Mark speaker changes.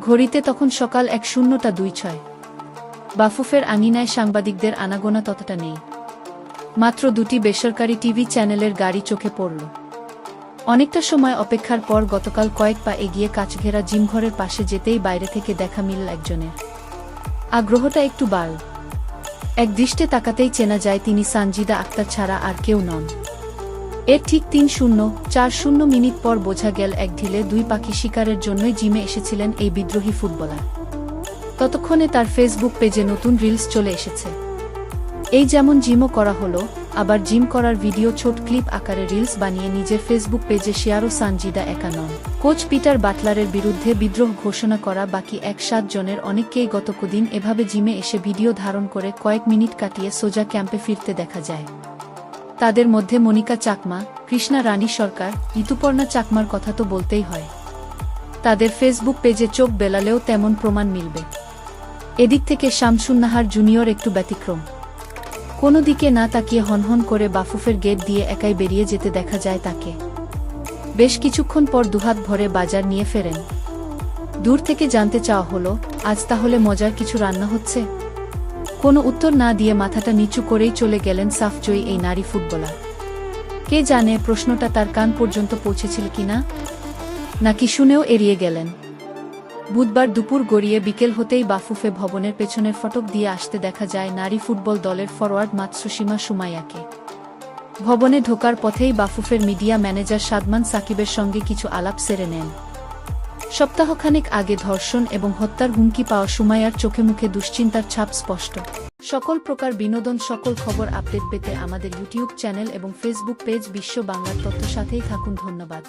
Speaker 1: ঘড়িতে তখন সকাল এক শূন্যটা দুই ছয়। বাফুফের আঙিনায় সাংবাদিকদের আনাগোনা ততটা নেই। মাত্র দুটি বেসরকারি টিভি চ্যানেলের গাড়ি চোখে পড়ল। অনেকটা সময় অপেক্ষার পর গতকাল কয়েক পা এগিয়ে কাচঘেরা জিমঘরের পাশে যেতেই বাইরে থেকে দেখা মিলল একজনের। আগ্রহটা একটু বাড়ল। এক দৃষ্টে তাকাতেই চেনা যায় তিনি সানজিদা আক্তার ছাড়া আর কেউ নন। এর ঠিক তিন শূন্য, চার শূন্য মিনিট পর বোঝা গেল এক ঢিলে দুই পাখি শিকারের জন্যই জিমে এসেছিলেন এই বিদ্রোহী ফুটবলার। ততক্ষণে তার ফেসবুক পেজে নতুন রিলস চলে এসেছে। এই যেমন জিমও করা হলো, আবার জিম করার ভিডিও ছোট ক্লিপ আকারে রিলস বানিয়ে নিজের ফেসবুক পেজে শেয়ারও সানজিদা একা নন কোচ পিটার বাটলারের বিরুদ্ধে বিদ্রোহ ঘোষণা করা বাকি এক সাত জনের অনেককেই গত কদিন এভাবে জিমে এসে ভিডিও ধারণ করে কয়েক মিনিট কাটিয়ে সোজা ক্যাম্পে ফিরতে দেখা যায়। তাদের মধ্যে মনিকা চাকমা, কৃষ্ণা রানী সরকার ঋতুপর্ণা চাকমার কথা তো বলতেই হয়। তাদের ফেসবুক পেজে চোখ বেলালেও তেমন প্রমাণ মিলবে। এদিক থেকে শামসুন্নাহার জুনিয়র একটু ব্যতিক্রম। কোনো দিকে না তাকিয়ে হনহন করে বাফুফের গেট দিয়ে একাই বেরিয়ে যেতে দেখা যায় তাকে। বেশ কিছুক্ষণ পর দুহাত ভরে বাজার নিয়ে ফেরেন। দূর থেকে জানতে চাওয়া হলো, আজ তাহলে মজার কিছু রান্না হচ্ছে? কোনো উত্তর না দিয়ে মাথাটা নিচু করেই চলে গেলেন সাফজয়ী এই নারী ফুটবলার। কে জানে প্রশ্নটা তার কান পর্যন্ত পৌঁছেছিল কিনা? নাকি শুনেও এড়িয়ে গেলেন। বুধবার দুপুর গড়িয়ে বিকেল হতেই বাফুফে ভবনের পেছনের ফটক দিয়ে আসতে দেখা যায় নারী ফুটবল দলের ফরওয়ার্ড মাতসুসীমা সুমাইয়াকে। ভবনে ঢোকার পথেই বাফুফের মিডিয়া ম্যানেজার সাদমান সাকিবের সঙ্গে কিছু আলাপ সেরে নেন। সপ্তাহখানেক আগে ধর্ষণ এবং হত্যার হুমকি পাওয়া সুমাইয়ার চোখে মুখে দুশ্চিন্তার ছাপ স্পষ্ট। সকল প্রকার বিনোদন, সকল খবর আপডেট পেতে আমাদের ইউটিউব চ্যানেল এবং ফেসবুক পেজ বিশ্ব বাংলার তথ্য সাথেই থাকুন, ধন্যবাদ।